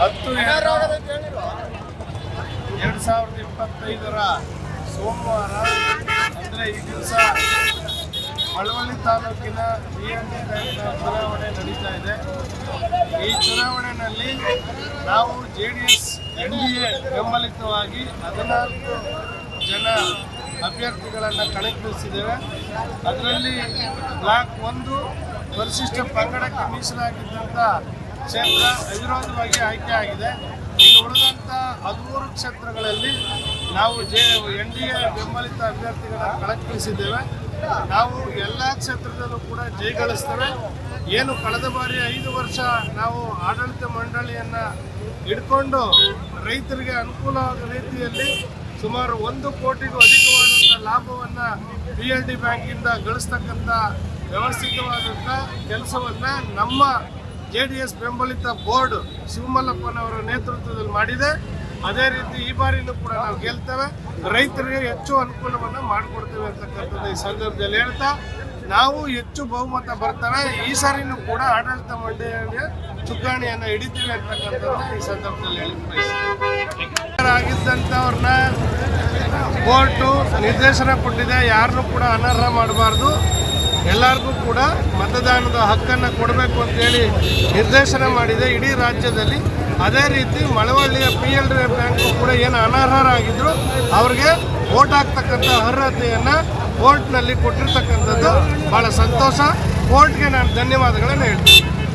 ಹತ್ತು ಎರಡು ಸಾವಿರದ ಇಪ್ಪತ್ತೈದರ ಸೋಮವಾರ ಅಂದರೆ ಈ ದಿವಸ ಮಳವಳ್ಳಿ ತಾಲೂಕಿನ ಬಿ ಡಿ ಚುನಾವಣೆ ನಡೀತಾ ಇದೆ. ಈ ಚುನಾವಣೆಯಲ್ಲಿ ನಾವು J D S, N D A ಬೆಂಬಲಿತವಾಗಿ ಹದಿನಾಲ್ಕು ಜನ ಅಭ್ಯರ್ಥಿಗಳನ್ನು ಕಣಕ್ಕಿಳಿಸಿದ್ದೇವೆ. ಅದರಲ್ಲಿ ಬ್ಲಾಕ್ ಒಂದು, ಪರಿಶಿಷ್ಟ ಪಂಗಡಕ್ಕೆ ಮೀಸಲಾಗಿದ್ದಂಥ ಕ್ಷೇತ್ರ ಅವಿರೋಧವಾಗಿ ಆಯ್ಕೆ ಆಗಿದೆ. ಇನ್ನು ಉಳಿದಂಥ ಹದಿಮೂರು ಕ್ಷೇತ್ರಗಳಲ್ಲಿ ನಾವು ಜೆ, ಎನ್ ಡಿ ಎ ಬೆಂಬಲಿತ ಅಭ್ಯರ್ಥಿಗಳನ್ನು ಕಳಕ್ಕಿಳಿಸಿದ್ದೇವೆ ನಾವು ಎಲ್ಲ ಕ್ಷೇತ್ರದಲ್ಲೂ ಕೂಡ ಜಯಗಳಿಸ್ತೇವೆ ಏನು ಕಳೆದ ಬಾರಿ ಐದು ವರ್ಷ ನಾವು ಆಡಳಿತ ಮಂಡಳಿಯನ್ನು ಹಿಡ್ಕೊಂಡು ರೈತರಿಗೆ ಅನುಕೂಲ ರೀತಿಯಲ್ಲಿ ಸುಮಾರು ಒಂದು ಕೋಟಿಗೂ ಅಧಿಕವಾದಂಥ ಲಾಭವನ್ನು ಪಿ ಎಲ್ ಡಿ ಬ್ಯಾಂಕಿಂದ ಗಳಿಸ್ತಕ್ಕಂಥ ವ್ಯವಸ್ಥಿತವಾದಂಥ ಕೆಲಸವನ್ನು ನಮ್ಮ ಜೆ ಡಿ ಎಸ್ ಬೆಂಬಲಿತ ಬೋರ್ಡ್ ಶಿವಮಲ್ಲಪ್ಪನವರ ನೇತೃತ್ವದಲ್ಲಿ ಮಾಡಿದೆ. ಅದೇ ರೀತಿ ಈ ಬಾರಿನೂ ಕೂಡ ನಾವು ಗೆಲ್ತೇವೆ. ರೈತರಿಗೆ ಹೆಚ್ಚು ಅನುಕೂಲವನ್ನು ಮಾಡಿಕೊಡ್ತೇವೆ ಅಂತಕ್ಕಂಥದ್ದು ಈ ಸಂದರ್ಭದಲ್ಲಿ ಹೇಳ್ತಾ, ನಾವು ಹೆಚ್ಚು ಬಹುಮತ ಬರ್ತಾರೆ ಈ ಸಾರಿನೂ ಕೂಡ ಆಡಳಿತ ಮಂಡಳಿಯ ಚುಕ್ಕಾಣಿಯನ್ನು ಹಿಡಿತೀವಿ ಅಂತಕ್ಕಂಥದ್ದು ಈ ಸಂದರ್ಭದಲ್ಲಿ ಹೇಳಿ ಬಯಸ್ತೀನಿ ಆಗಿದ್ದಂಥವ್ರನ್ನ ಕೋರ್ಟು ನಿರ್ದೇಶನ ಕೊಟ್ಟಿದೆ. ಯಾರನ್ನೂ ಕೂಡ ಅನರ್ಹ ಮಾಡಬಾರ್ದು. ಎಲ್ಲರಿಗೂ ಕೂಡ ಮತದಾನದ ಹಕ್ಕನ್ನು ಕೊಡಬೇಕು ಅಂತೇಳಿ ನಿರ್ದೇಶನ ಮಾಡಿದೆ. ಇಡೀ ರಾಜ್ಯದಲ್ಲಿ ಅದೇ ರೀತಿ ಮಳವಳ್ಳಿಯ ಪಿ ಎಲ್ ಡಿ ಬ್ಯಾಂಕು ಕೂಡ ಏನು ಅನರ್ಹರಾಗಿದ್ದರು ಅವ್ರಿಗೆ ವೋಟ್ ಹಾಕ್ತಕ್ಕಂಥ ಅರ್ಹತೆಯನ್ನು ಕೋರ್ಟ್ನಲ್ಲಿ ಕೊಟ್ಟಿರ್ತಕ್ಕಂಥದ್ದು ಭಾಳ ಸಂತೋಷ. ಕೋರ್ಟ್ಗೆ ನಾನು ಧನ್ಯವಾದಗಳನ್ನು ಹೇಳ್ತೀನಿ.